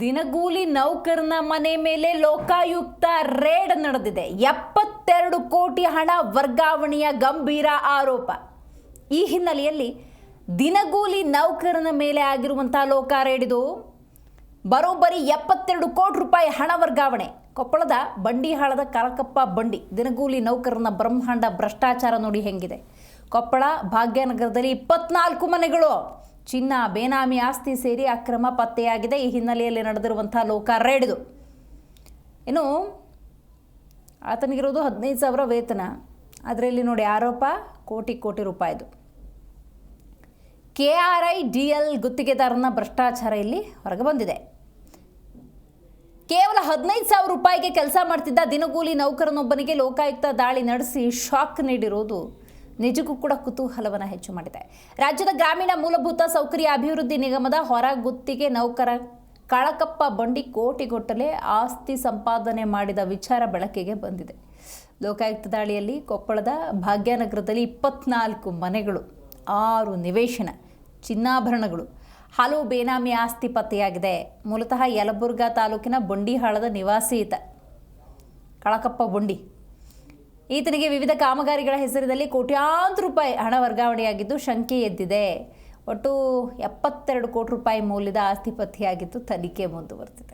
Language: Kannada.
ದಿನಗೂಲಿ ನೌಕರನ ಮನೆ ಮೇಲೆ ಲೋಕಾಯುಕ್ತ ರೇಡ್ ನಡೆದಿದೆ. ಎಪ್ಪತ್ತೆರಡು ಕೋಟಿ ಹಣ ವರ್ಗಾವಣೆಯ ಗಂಭೀರ ಆರೋಪ. ಈ ಹಿನ್ನೆಲೆಯಲ್ಲಿ ದಿನಗೂಲಿ ನೌಕರನ ಮೇಲೆ ಆಗಿರುವಂತಹ ಲೋಕ ರೇಡ್ ಇದು ಬರೋಬ್ಬರಿ ಎಪ್ಪತ್ತೆರಡು ಕೋಟಿ ರೂಪಾಯಿ ಹಣ ವರ್ಗಾವಣೆ. ಕೊಪ್ಪಳದ ಬಂಡಿಹಾಳದ ಕರಕಪ್ಪ ಬಂಡಿ, ದಿನಗೂಲಿ ನೌಕರನ ಬ್ರಹ್ಮಾಂಡ ಭ್ರಷ್ಟಾಚಾರ ನೋಡಿ ಹೆಂಗಿದೆ. ಕೊಪ್ಪಳ ಭಾಗ್ಯನಗರದಲ್ಲಿ ಇಪ್ಪತ್ನಾಲ್ಕು ಮನೆಗಳು. ಚಿನ್ನ, ಬೇನಾಮಿ ಆಸ್ತಿ ಸೇರಿ ಅಕ್ರಮ ಪತ್ತೆಯಾಗಿದೆ. ಈ ಹಿನ್ನೆಲೆಯಲ್ಲಿ ನಡೆದಿರುವಂಥ ಲೋಕ ರೇಡ್ದು. ಇನ್ನು ಆತನಿಗಿರೋದು ಹದಿನೈದು ಸಾವಿರ ವೇತನ. ಅದರಲ್ಲಿ ನೋಡಿ ಆರೋಪ, ಕೋಟಿ ಕೋಟಿ ರೂಪಾಯಿದು K R I D L ಗುತ್ತಿಗೆದಾರನ ಭ್ರಷ್ಟಾಚಾರ ಇಲ್ಲಿ ಹೊರಗೆ ಬಂದಿದೆ. ಕೇವಲ ಹದಿನೈದು ಸಾವಿರ ರೂಪಾಯಿಗೆ ಕೆಲಸ ಮಾಡ್ತಿದ್ದ ದಿನಗೂಲಿ ನೌಕರನೊಬ್ಬನಿಗೆ ಲೋಕಾಯುಕ್ತ ದಾಳಿ ನಡೆಸಿ ಶಾಕ್ ನೀಡಿರುವುದು ನಿಜಕ್ಕೂ ಕೂಡ ಕುತೂಹಲವನ್ನು ಹೆಚ್ಚು ಮಾಡಿದೆ. ರಾಜ್ಯದ ಗ್ರಾಮೀಣ ಮೂಲಭೂತ ಸೌಕರ್ಯ ಅಭಿವೃದ್ಧಿ ನಿಗಮದ ಹೊರ ಗುತ್ತಿಗೆ ನೌಕರ ಕಳಕಪ್ಪ ಬಂಡಿ ಕೋಟಿಗೊಟ್ಟಲೆ ಆಸ್ತಿ ಸಂಪಾದನೆ ಮಾಡಿದ ವಿಚಾರ ಬೆಳಕಿಗೆ ಬಂದಿದೆ. ಲೋಕಾಯುಕ್ತ ದಾಳಿಯಲ್ಲಿ ಕೊಪ್ಪಳದ ಭಾಗ್ಯನಗರದಲ್ಲಿ ಇಪ್ಪತ್ನಾಲ್ಕು ಮನೆಗಳು, ಆರು ನಿವೇಶನ, ಚಿನ್ನಾಭರಣಗಳು, ಹಲವು ಬೇನಾಮಿ ಆಸ್ತಿ ಪತ್ತೆಯಾಗಿದೆ. ಮೂಲತಃ ಯಲಬುರ್ಗಾ ತಾಲೂಕಿನ ಬಂಡಿಹಾಳದ ನಿವಾಸಿ ಈತ. ಕಳಕಪ್ಪ ಬಂಡಿ ಈತನಿಗೆ ವಿವಿಧ ಕಾಮಗಾರಿಗಳ ಹೆಸರಿನಲ್ಲಿ ಕೋಟ್ಯಾಂತರ ರೂಪಾಯಿ ಹಣ ವರ್ಗಾವಣೆಯಾಗಿದ್ದು ಶಂಕೆ ಎದ್ದಿದೆ. ಒಟ್ಟು ಎಪ್ಪತ್ತೆರಡು ಕೋಟಿ ರೂಪಾಯಿ ಮೌಲ್ಯದ ಆಸ್ತಿ ಪತ್ತೆಯಾಗಿದ್ದು ತನಿಖೆ ಮುಂದುವರೆದಿದೆ.